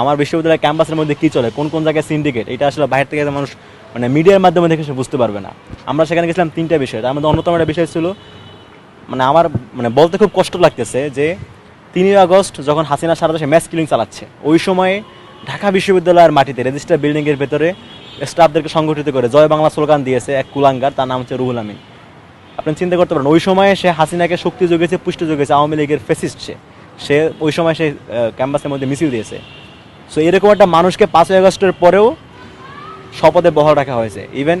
আমার বিশ্ববিদ্যালয়ের ক্যাম্পাসের মধ্যে কী চলে? কোন কোন জায়গায় সিন্ডিকেট এটা আসলে বাইরে থেকে মানুষ মানে মিডিয়ার মাধ্যমে দেখে সে বুঝতে পারবে না। আমরা সেখানে গেছিলাম তিনটা বিষয়। তার মধ্যে অন্যতম একটা বিষয় ছিল মানে আমার মানে বলতে খুব কষ্ট লাগতেছে যে তিনই আগস্ট যখন হাসিনা সারা দেশে ম্যাচ কিলিং চালাচ্ছে, ওই সময়ে ঢাকা বিশ্ববিদ্যালয়ের মাটিতে রেজিস্টার বিল্ডিংয়ের ভেতরে স্টাফদেরকে সংগঠিত করে জয় বাংলা স্লোগান দিয়েছে এক কুলাঙ্গার, তার নাম হচ্ছে রুহুল আমিন। আপনি চিন্তা করতে পারেন, ওই সময়ে সে হাসিনাকে শক্তি যোগেছে পুষ্টি যোগেছে আওয়ামী লীগের ফেসিস্ট সে। সে ওই সময় সে ক্যাম্পাসের মধ্যে মিছিল দিয়েছে। সো এরকম একটা মানুষকে পাঁচই আগস্টের পরেও শপথে বহাল রাখা হয়েছে। ইভেন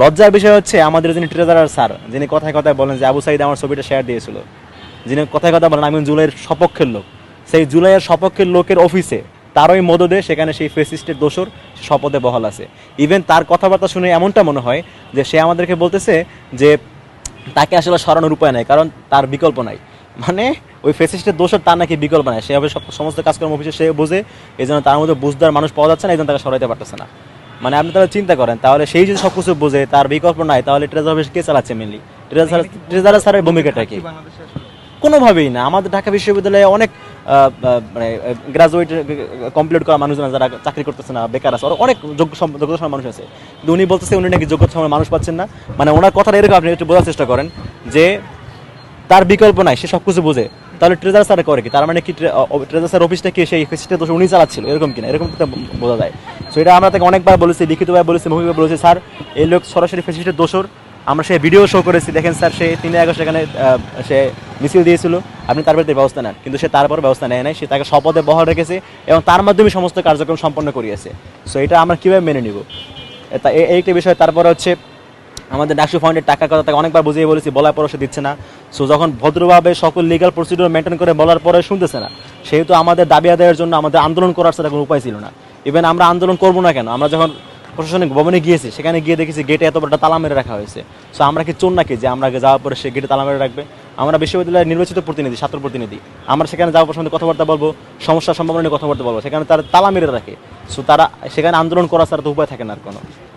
লজ্জার বিষয় হচ্ছে আমাদের যিনি ট্রেজারার স্যার, যিনি কথায় কথায় বলেন যে আবু সাইদ আমার ছবিটা শেয়ার দিয়েছিল, যিনি কথায় কথা বলেন আমি জুলাইয়ের সপক্ষের লোক। সেই জুলাইয়ের সপক্ষের লোকের অফিসে তারই মদদে সেখানে সেই ফেসিস্টের দোষর শপথে বহাল আছে। ইভেন তার কথাবার্তা শুনে এমনটা মনে হয় যে সে আমাদেরকে বলতেছে যে তাকে আসলে সরানোর উপায় নাই, কারণ তার বিকল্প নাই। মানে ওই ফেসিস্টের দোষর তার নাকি বিকল্প নাই। সে হবে সব সমস্ত কাজকর্ম অফিসে সে বোঝে, এই জন্য তার মধ্যে বুঝদার মানুষ পাওয়া যাচ্ছে না, এই জন্য তাকে সরাইতে পারতেছে না। মানে আপনি তাহলে চিন্তা করেন, তাহলে সেই যদি সব কিছু বোঝে, তার বিকল্প নাই, তাহলে ট্রেজার অফিস কে চালাচ্ছে মেনলি ট্রেজার ট্রেজার স্যারের ভূমিকাটা কি? কোনোভাবেই না। আমাদের ঢাকা বিশ্ববিদ্যালয়ে অনেক মানে গ্রাজুয়েট কমপ্লিট করা মানুষজন যারা চাকরি করতেছে না, বেকার আছে, অনেক যোগ্য যোগ্যতা সম্পন্ন মানুষ আছে। কিন্তু উনি বলতেছে উনি নাকি যোগ্যতা সম্পন্ন মানুষ পাচ্ছেন না। মানে ওনার কথাটা এরকম, আপনি একটু বোঝার চেষ্টা করেন যে তার বিকল্প নাই, সে সব কিছু বোঝে। তাহলে ট্রেজার স্যার করে কি? তার মানে কি ট্রেজার স্যার অফিসটা কি সেই অফিসটা দোষ উনি চালাচ্ছিল? এরকম কিনা? এরকম বোঝা যায়। সো এটা আমরা তাকে অনেকবার বলেছি লিখিতভাবে বলেছি মৌখিকভাবে বলেছি স্যার এই লোক সরাসরি ফেসিস্টের দোষর। আমরা সে ভিডিও শো করেছি। দেখেন স্যার সে তিন আগস্ট আহ, সে মিছিল দিয়েছিল। আপনি তার বিরুদ্ধে ব্যবস্থা নেন। কিন্তু সে তারপর ব্যবস্থা নেয় নাই। সে তাকে শপথে বহাল রেখেছে এবং তার মাধ্যমে সমস্ত কার্যক্রম সম্পন্ন করিয়েছে। সো এটা আমরা কীভাবে মেনে নিব? এই- এই একটা বিষয়। তারপরে হচ্ছে আমাদের ডাকসু ফান্ডের টাকার কথা তাকে অনেকবার বুঝিয়ে বলেছি, বলার পরও সে দিচ্ছে না। সো যখন ভদ্রভাবে সকল লিগাল প্রসিডিউর মেনটেন করে বলার পরে শুনতেছে না, সেহেতু আমাদের দাবি আদায়ের জন্য আমাদের আন্দোলন করার সেটা কোনো উপায় ছিল না। ইভেন আমরা আন্দোলন করব না কেন? আমরা যখন প্রশাসনিক ভবনে গিয়েছি, সেখানে গিয়ে দেখেছি গেটে এত বড় তালা মেরে রাখা হয়েছে। সো আমরা কি চোর নাকি যে আমরা যাওয়ার পরে সে গেটে তালা মেরে রাখবে? আমরা বিশ্ববিদ্যালয়ের নির্বাচিত প্রতিনিধি, ছাত্র প্রতিনিধি। আমরা সেখানে যাওয়ার সঙ্গে কথাবার্তা বলব সমস্যার সম্ভাবনা নিয়ে কথাবার্তা বলব। সেখানে তারা তালা মেরে রাখে। সো তারা সেখানে আন্দোলন করা ছাড়া তো উপায় থাকে না আর কোনো।